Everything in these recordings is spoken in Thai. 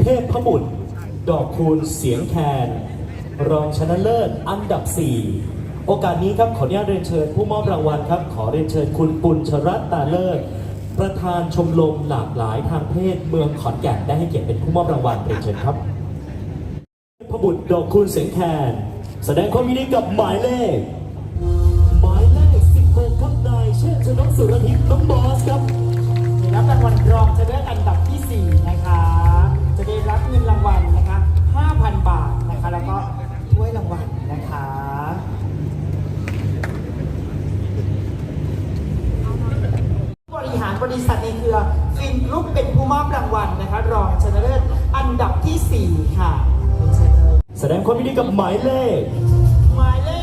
เทพพบุตร ดอกคูณเสียงแคนรองชนะเลิศอันดับ 4 โอกาสนี้ครับขออนุญาตเรียนเชิญผู้มอบรางวัลครับ ขอเรียนเชิญคุณปุญชรัตตาเลิศประธานชมรมหลากหลายทางเพศเมืองขอนแก่นได้ให้เกียรติเป็นผู้มอบรางวัลเรียนเชิญครับพบุตรดอกคูณเสียงแคนแสดงความยินดีกับหมายเลข หมายเลข 16ครับนายเชษฐ์ชนกสุรทิพย์น้องบอสครับได้รับรางวัลรองชนะเลิศอันดับที่ 4 นะคะจะได้รับ เงินรางวัลนะคะ 5,000 บาทนะคะ แล้วก็ถ้วยรางวัลนะคะบริหารบริษัทในเครือฟินกรุ๊ปเป็นผู้มอบรางวัลนะคะ รองชนะเลิศอันดับที่ 4 ค่ะเป็นเชิญเลยแสดงความยินดีกับหมายเลข หมายเลข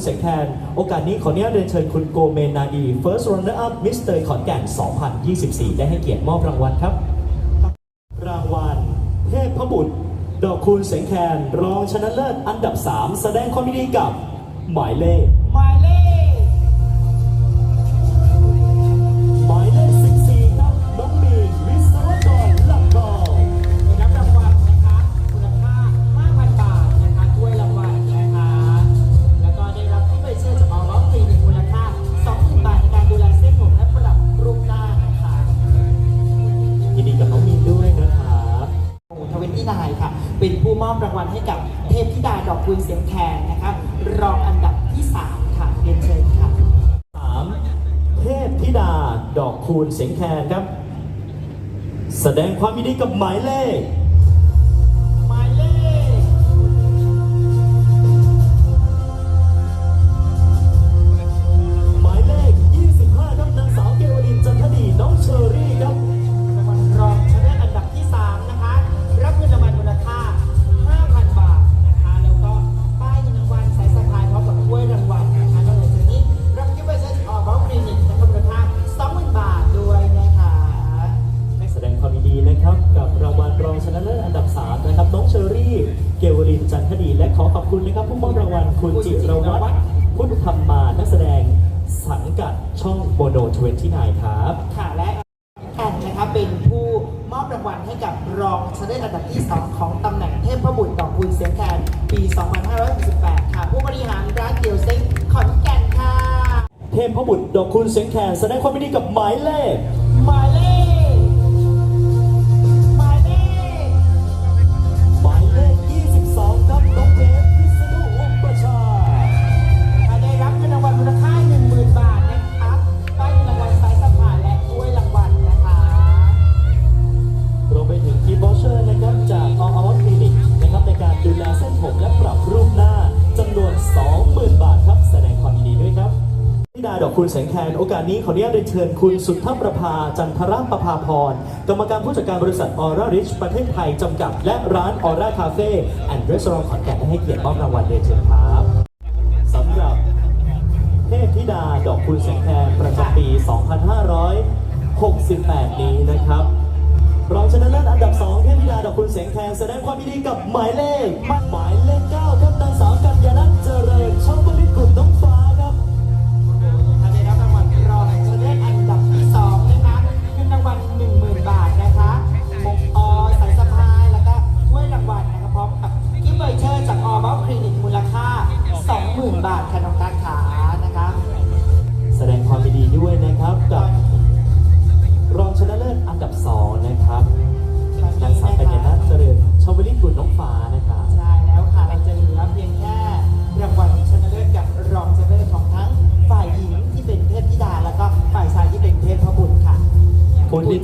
คุณแสงแทน โอกาสนี้ขออนุญาตเรียนเชิญคุณโกเมนนาดี First Runner Up Mr. ขอนแก่น 2024 ได้ให้เกียรติมอบรางวัลครับ รางวัลเทพบุตร ดอกคูณเสียงแคน รองชนะเลิศอันดับ 3 แสดงความยินดีกับ หมายเลข คูณเสียงแคนครับ แสดงความยินดีกับหมายเลข และขอขอบคุณนะครับผู้มอบรางวัลคุณจิรวัตรพุทธธรรมมานักแสดงสังกัดช่องโมโน29ครับค่ะและแอนนะคะเป็นผู้มอบรางวัลให้กับรองชนะเลิศอันดับที่ 2 ของตำแหน่งเทพบุตรดอกคุณเสียงแคนปี 2568 ค่ะ ผู้บริหารร้านเกียวเซ็งขอนแก่นค่ะ เทพบุตรดอกคูณเสียงแคนแสดงความยินดีกับหมายเลข ดอกคุณแสงแคนโอกาสนี้ขออนุญาตเรียนเชิญคุณสุทธประภาจันทรประภาพรกรรมการผู้จัดการบริษัทออร่าริชประเทศไทยจำกัด และร้านออร่าคาเฟ่แอนด์รีสอร์ทขอนแก่นได้ให้เกียรติมอบรางวัลเรียนเชิญครับสำหรับเทพธิดาดอกคุณแสงแทนประจำปี 2568 นี้นะครับรองชนะเลิศอันดับ 2 เทพธิดาดอกคุณแสงแทนแสดงความยินดีกับหมายเลขหมายเลข9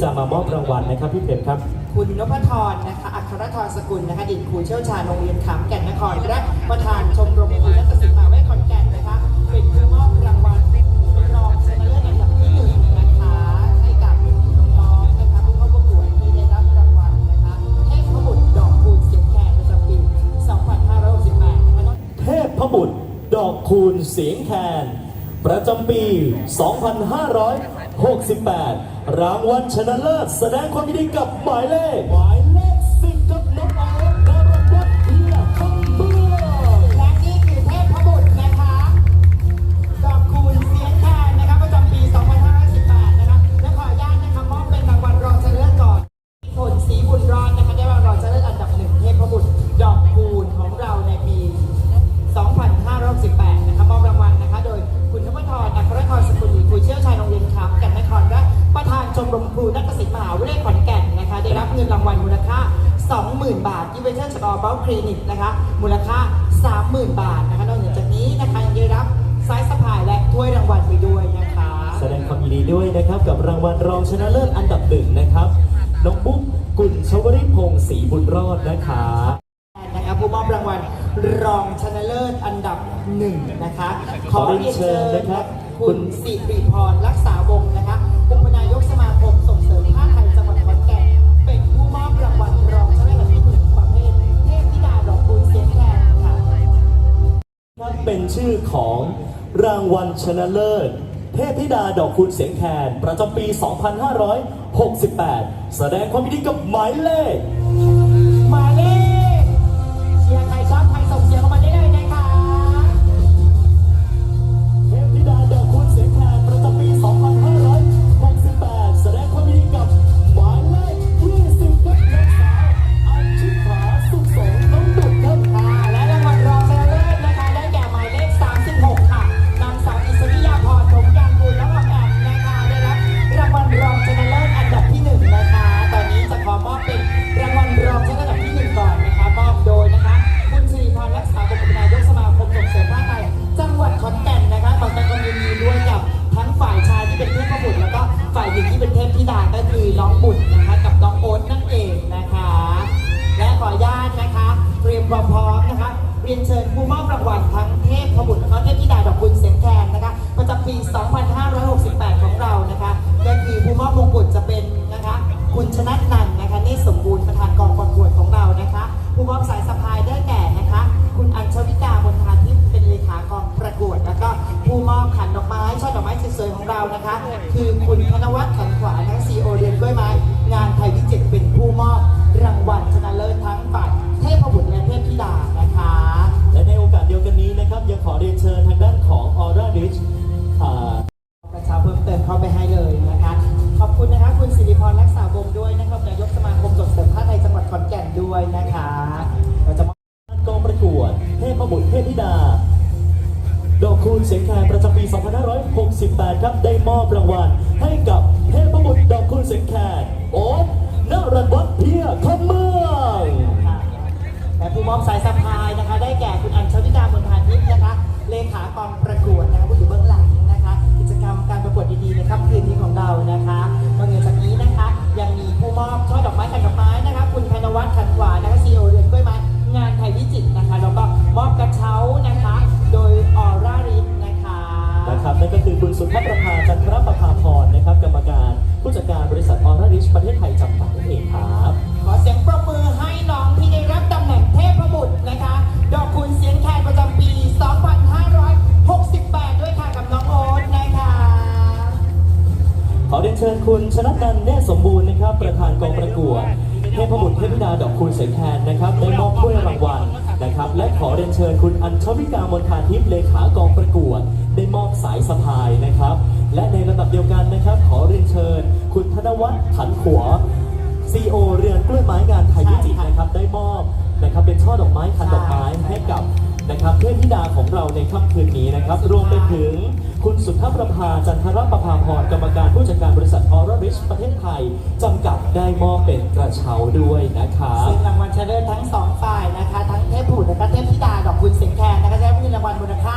จะมามอบรางวัลนะครับพี่เพ็ญครับ คุณนพธรนะคะอัครธรสกุลนะคะอดีตครูเชี่ยวชาญโรงเรียนขามแก่นนครและประธานชมรมครูนักศึกษาแม่ขอนแก่นนะคะเป็นผู้มอบรางวัลเป็นรองชนะเลิศอันดับที่หนึ่งนะคะให้กับน้องๆนะคะผู้เข้าประกวดที่ได้รับรางวัลนะคะเทพพบุตรดอกคูณเสียงแคนประจำปี2568นะคะเทพบุตรดอกคูณเสียงแคนประจำปี 2500างวัลชนะเลิศแสดงความยินดีกับหมายเลข เวชจากอเบลคลินิกนะคะมูลค่า 30,000 บาทนะคะนอกจากนี้นะคะยังได้รับสายสะพายและถ้วยรางวัลไปด้วยนะคะ แสดงความยินดีด้วยนะครับกับรางวัลรองชนะเลิศอันดับหนึ่งนะครับน้องปุ๊กกุลชวริพงศ์ศรีบุญรอดนะครับนะคะผู้มอบรางวัลรองชนะเลิศอันดับหนึ่งนะคะ ขอเรียนเชิญนะครับคุณสิริพรรักษาวงศ์นะคะอุปนายกส เป็นชื่อของรางวัลชนะเลิศ เทพธิดาดอกคูณเสียงแคน ประจำปี 2568 แสดงความยินดีกับหมายเลข กองประกวด เทพบุตรเทพธิดา ดอกคูณเสียงแคนประจำปี 2568 ครับ ได้มอบรางวัลให้กับเทพบุตรดอกคูณเสียงแคนโอ๊ตนรันวัฒน์เพียคำเมืองและผู้มอบสายสะพายนะคะ ได้แก่คุณอัญชลิกามนพาทิพย์นะคะ เลขากองประกวด เชิญคุณชนะนันท์เนตรสมบูรณ์นะครับ ประธานกองประกวดเทพบุตรเทพธิดาดอกคูณเสียงแคนนะครับได้มอบถ้วยรางวัลนะครับ และขอเรียนเชิญคุณอัญชวิกามนทาทิพย์เลขากองประกวด ได้มอบสายสะพายนะครับ และในระดับเดียวกันนะครับ ขอเรียนเชิญ คุณธนวัฒน์ขันขัวซีโอเรือนกล้วยไม้งานไทยวิจิตนะครับได้มอบนะครับเป็นช่อดอกไม้คันดอกไม้ให้กับ นะครับเทพธิดาของเราในค่ำคืนนี้นะครับ รวมไปถึงคุณสุทธประภาจันทรประภาพรกรรมการผู้จัดการบริษัทออร์ริชประเทศไทย จำกัดได้มอบเป็นกระเช้าด้วยนะครับ ซึ่งรางวัลชนะเลิศทั้งสองฝ่ายนะคะ ทั้งเทพบุตรและก็เทพธิดาดอกคุณเสียงแคนนะคะจะได้รับเงินรางวัลมูลค่า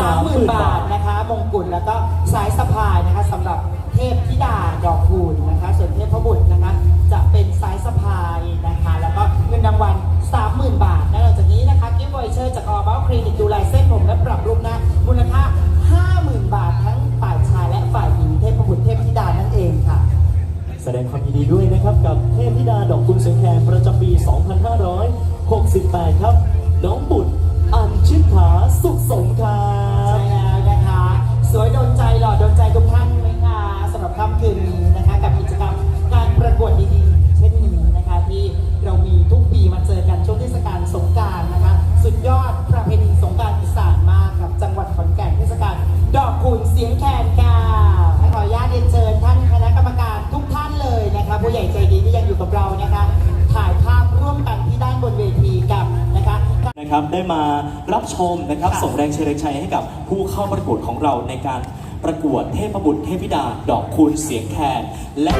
30,000 บาทนะคะ มงกุฎแล้วก็สายสะพายนะคะสำหรับเทพธิดาดอกคูณนะคะ ส่วนเทพบุตรนะคะ จะเป็นสายสะพายนะคะ แล้วก็เงินรางวัล30,000 บาทและหลังจะ นะครับได้มารับชมนะครับค่ะส่งแรงเชียร์แรงใจให้กับผู้เข้าประกวดของเราในการประกวดเทพบุตรเทพธิดาดอกคูณเสียงแคนและ